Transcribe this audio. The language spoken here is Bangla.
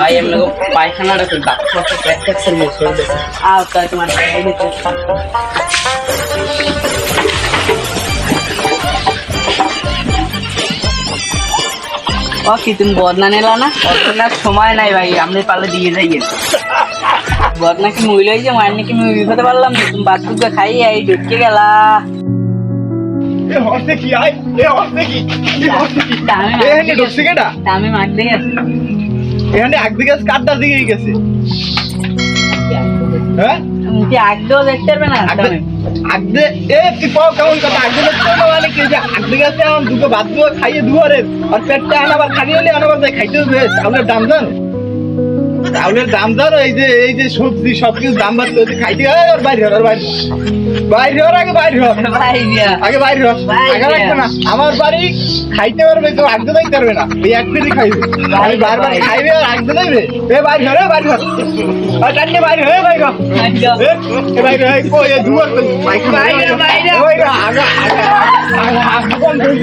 ভাই আপনাকে পায়খানাটা দিয়েছে। আও তাই তোমার ও কি তুমি বদনা নিলা না? বদনার সময় নাই ভাই আপনি পারলে দিয়ে যাই বদনা কি মহিলা হয়েছে? মায়ের নাকি আমি বিপদে পারলাম? তুমি বাদ দুটো খাই এই ঢুকে গেলা। আই আমি হেনে ঢুকছে এখানে একদিকে কাটটার দিকে গেছে। হ্যাঁ? কি আগেও দেখতে পারবে না আগদে আগদে এ তুই পাও কেমন কথা? আগদে দেখতে না মানে কি? যে আগদে গেছে আমার দুটো ভাত খাইয়ে দুয়ারে আর। পেটটা আনাবার খালি হলে আনাবার যাই খাইতে হবে আমরা দাম জান? চাউলের দাম জানো এই যে এই যে সবজি সব কিছু দাম বাড়তে খাইতে হয় আর বাইরে হর বাইরে বাইরে হর আগে বাইরে আগে বাইরে আগে রাখবে না আমার বাড়ি খাইতে পারবে তো আগদে দেখতে পারবে না এই এক কেজি খাইবে আমি বারবার খাইবে আর আগদে দেখবে এ বাইরে হর বাইরে আর টান্ডে বাইরে হয়ে বাইরে এ বাইরে হয় কই এ দুয়ার বাইরে, বাইরে। আগা আগা আগা আগা